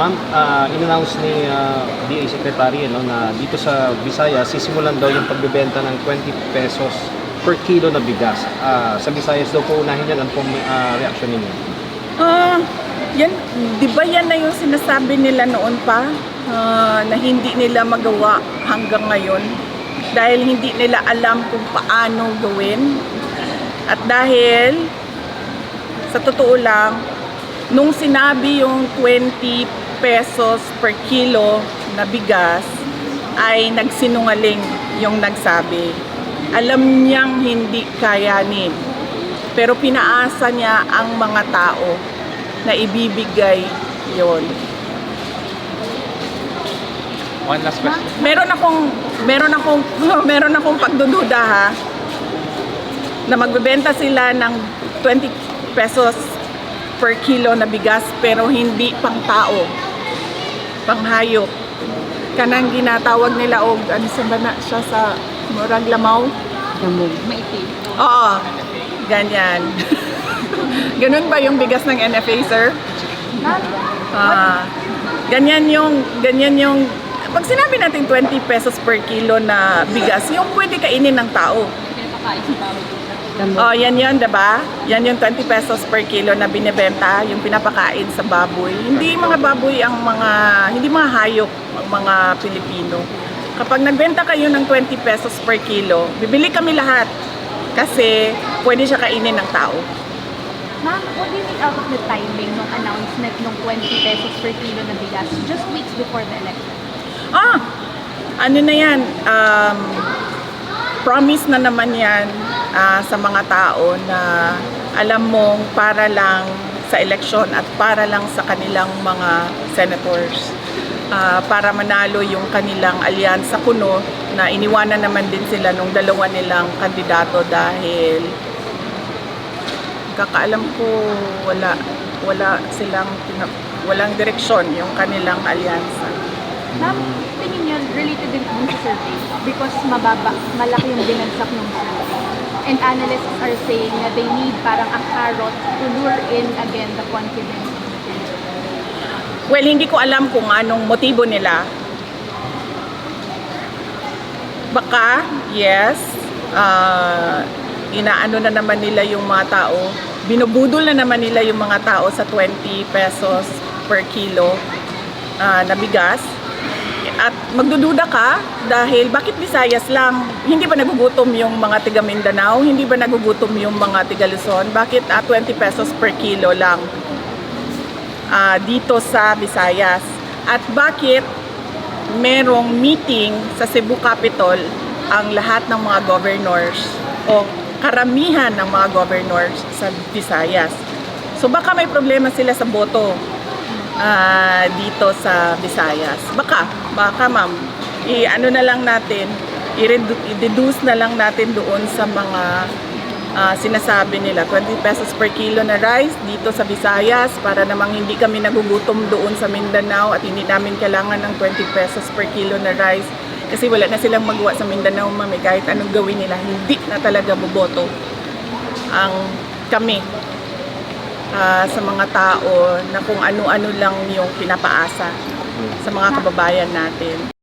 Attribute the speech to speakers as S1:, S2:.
S1: Ma'am, uh, in-announce ni uh, DA Secretary ano, na dito sa Visayas, sisimulan daw yung pagbebenta ng 20 pesos per kilo na bigas. Ah, sa Visayas daw po unahin yan. Ano pong uh, reaction ninyo?
S2: Ah, yan, di ba yan na yung sinasabi nila noon pa ah, na hindi nila magawa hanggang ngayon dahil hindi nila alam kung paano gawin at dahil sa totoo lang nung sinabi yung 20 pesos per kilo na bigas ay nagsinungaling yung nagsabi alam niyang hindi kayanin pero pinaasa niya ang mga tao na ibibigay yon.
S1: One last question.
S2: Meron akong meron akong meron akong pagdududa ha na magbebenta sila ng 20 pesos per kilo na bigas pero hindi pang tao. Pang hayop. Kanang ginatawag nila og ano sa bana siya sa murag lamaw.
S3: Maitim.
S2: Oo. Ganyan. Ganun ba yung bigas ng NFA, sir? Ah, ganyan yung ganyan yung pag sinabi natin 20 pesos per kilo na bigas, yung pwede kainin ng tao.
S3: Pinapakain sa baboy.
S2: Oh, yan yun, 'di ba? Yan yung 20 pesos per kilo na binebenta, yung pinapakain sa baboy. Hindi mga baboy ang mga hindi mga hayop ang mga Pilipino. Kapag nagbenta kayo ng 20 pesos per kilo, bibili kami lahat kasi pwede siya kainin ng tao.
S3: Ma'am, what do you think out of the timing nung announcement nung 20 pesos per kilo na bigas just weeks before the election?
S2: Ah, ano na yan, um, promise na naman yan ah, sa mga tao na alam mong para lang sa eleksyon at para lang sa kanilang mga senators ah, para manalo yung kanilang alyansa kuno na iniwanan naman din sila nung dalawa nilang kandidato dahil kakaalam ko wala wala silang walang direksyon yung kanilang alyansa.
S3: Ma'am, tingin niyo related din dun sa survey because mababa, malaki yung binagsak ng survey. And analysts are saying na they need parang a carrot to lure in again the confidence.
S2: Well, hindi ko alam kung anong motibo nila. Baka, yes, ah, inaano na naman nila yung mga tao, binubudol na naman nila yung mga tao sa 20 pesos per kilo ah, na bigas. At magdududa ka dahil bakit Visayas lang? Hindi ba nagugutom yung mga tiga Mindanao? Hindi ba nagugutom yung mga tiga Luzon? Bakit ah, 20 pesos per kilo lang? ah, dito sa Visayas. At bakit merong meeting sa Cebu Capitol ang lahat ng mga governors o karamihan ng mga governors sa Visayas. So baka may problema sila sa boto ah, dito sa Visayas. Baka, baka ma'am. I-ano na lang natin, i-deduce na lang natin doon sa mga ah, sinasabi nila 20 pesos per kilo na rice dito sa Visayas para namang hindi kami nagugutom doon sa Mindanao at hindi namin kailangan ng 20 pesos per kilo na rice kasi wala na silang magawa sa Mindanao mami kahit anong gawin nila hindi na talaga boboto ang kami ah, sa mga tao na kung ano-ano lang yung pinapaasa sa mga kababayan natin.